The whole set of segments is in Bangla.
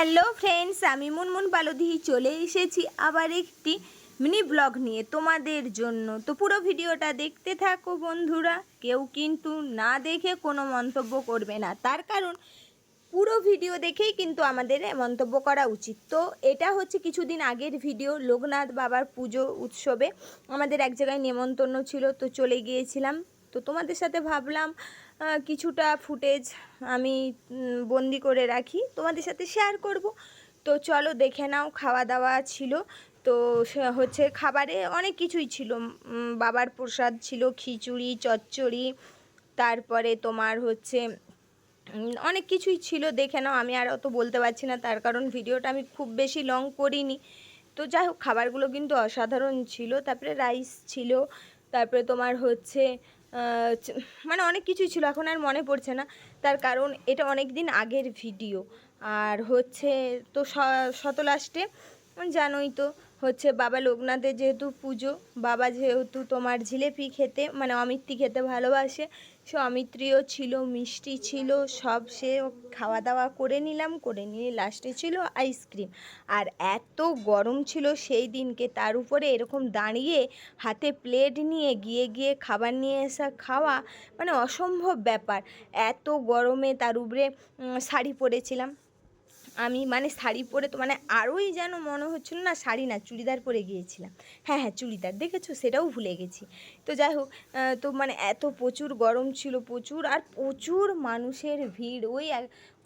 হ্যালো ফ্রেন্ডস আমি মুনমুন বালদিহি চলে এসেছি আবার একটি মিনি ব্লগ নিয়ে তোমাদের জন্য। তো পুরো ভিডিওটা দেখতে থাকো বন্ধুরা। কেউ কিন্তু না দেখে কোনো মন্তব্য করবে না। তার কারণ, পুরো ভিডিও দেখেই কিন্তু আমাদের মন্তব্য করা উচিত। তো এটা হচ্ছে কিছুদিন আগের ভিডিও, লোকনাথ বাবার পুজো উৎসবে। আমাদের এক জায়গায় নেমন্তন্ন ছিল, তো চলে গিয়েছিলাম। তো তোমাদের সাথে ভাবলাম কিছুটা ফুটেজ আমি বন্দি করে রাখি। তোমাদের সাথে শেয়ার করব। তো চলো দেখে নাও, খাওয়া দাওয়া ছিল। তো হচ্ছে খাবারে অনেক কিছুই ছিল। বাবার প্রসাদ ছিল, খিচুড়ি, চচ্চড়ি, তারপরে তোমার হচ্ছে অনেক কিছুই ছিল। দেখে নাও, আমি আর অত বলতে পারছি না, তার কারণ ভিডিওটা আমি খুব বেশি লং করিনি। তো যাই হোক, খাবারগুলো কিন্তু অসাধারণ ছিল। তারপরে রাইস ছিল, তারপরে তোমার হচ্ছে মানে অনেক কিছুই ছিল, এখন আর মনে পড়ছে না। তার কারণ এটা অনেক দিন আগের ভিডিও। আর হচ্ছে তো শত লাস্টে জানোই তো হচ্ছে বাবা লোকনাথের যেহেতু পুজো, বাবা যেহেতু তোমার জিলেপি খেতে মানে অমিত্রি খেতে ভালোবাসে, সে অমিত্রিও ছিল, মিষ্টি ছিল, সব সে খাওয়া দাওয়া করে নিলাম, করে নিয়ে লাস্টে ছিল আইসক্রিম আর এত গরম ছিল সেই দিনকে, তার উপরে এরকম দাঁড়িয়ে হাতে প্লেট নিয়ে গিয়ে গিয়ে খাবার নিয়ে আসা, খাওয়া মানে অসম্ভব ব্যাপার। এত গরমে তার উপরে শাড়ি পরেছিলাম। আমি মানে শাড়ি পরে তো মানে আরোই যেন মনে হচ্ছিল না শাড়ি না, চুড়িদার পরে গিয়েছিলাম। হ্যাঁ হ্যাঁ চুড়িদার দেখেছ? সেটাও ভুলে গেছি। তো যাই হোক তো মানে এত প্রচুর গরম ছিল, প্রচুর, আর প্রচুর মানুষের ভিড়। ওই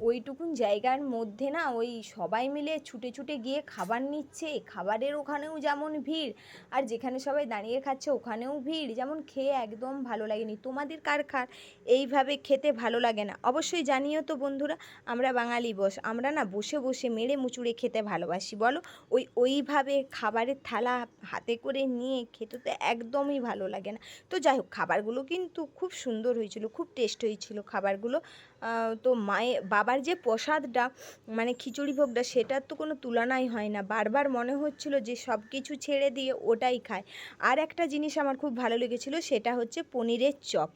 ওইটুকুন জায়গার মধ্যে না ওই সবাই মিলে ছুটে ছুটে গিয়ে খাবার নিচ্ছে। খাবারের ওখানেও যেমন ভিড়, আর যেখানে সবাই দাঁড়িয়ে খাচ্ছে ওখানেও ভিড়। যেমন খেয়ে একদম ভালো লাগেনি। তোমাদের কার খার এইভাবে খেতে ভালো লাগে না? অবশ্যই জানিও তো বন্ধুরা, আমরা বাঙালি বস, আমরা না বসে বসে মেরে মুচুড়ে খেতে ভালোবাসি, বলো? ওই, ওইভাবে খাবারের থালা হাতে করে নিয়ে খেতে তো একদমই ভালো লাগে না। তো যাই হোক, খাবারগুলো কিন্তু খুব সুন্দর হয়েছিল, খুব টেস্ট হয়েছিল খাবারগুলো। তো মায়ের বাবার যে প্রসাদটা মানে খিচুড়ি ভোগটা, সেটার তো কোনো তুলনাই হয় না। বারবার মনে হচ্ছিল যে সব কিছু ছেড়ে দিয়ে ওটাই খায়। আর একটা জিনিস আমার খুব ভালো লেগেছিল, সেটা হচ্ছে পনিরের চপ।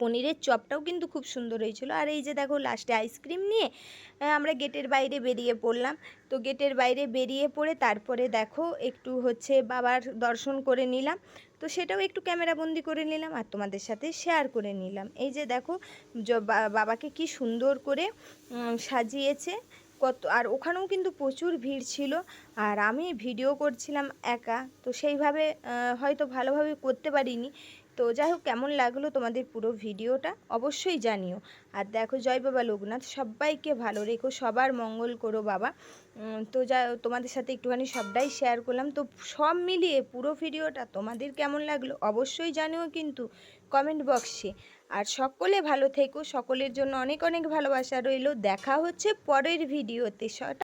পনিরের চপটাও কিন্তু খুব সুন্দর হয়েছিল। আর এই যে দেখো লাস্টে আইসক্রিম নিয়ে আমরা গেটের বাইরে বেরিয়ে পড়লাম। তো গেটের বাইরে বেরিয়ে পড়ে তারপরে দেখো, একটু হচ্ছে বাবার দর্শন করে নিলাম। তো সেটাও একটু ক্যামেরাবন্দি করে নিলাম আর তোমাদের সাথে শেয়ার করে নিলাম। এই যে দেখো বাবাকে কি সুন্দর করে সাজিয়েছে। কত, আর ওখানেও কিন্তু প্রচুর ভিড় ছিল। আর আমি ভিডিও করছিলাম একা। তো সেইভাবে হয়তো ভালোভাবে করতে পারিনি। তো যাই হোক, কেমন লাগল তোমাদের পুরো ভিডিওটা? অবশ্যই জানিও। আর দেখো, জয় বাবা লোকনাথ, সবাইকে ভালো রেখো, সবার মঙ্গল করো বাবা। তো যা, তোমাদের সাথে একটুখানি সবটাই শেয়ার করলাম। তো সব মিলিয়ে পুরো ভিডিওটা তোমাদের কেমন লাগল অবশ্যই জানিও কিন্তু কমেন্ট বক্সে আর সকলে ভালো থেকো, সকলের জন্য অনেক অনেক ভালোবাসা রইল। দেখা হচ্ছে পরের ভিডিওতে।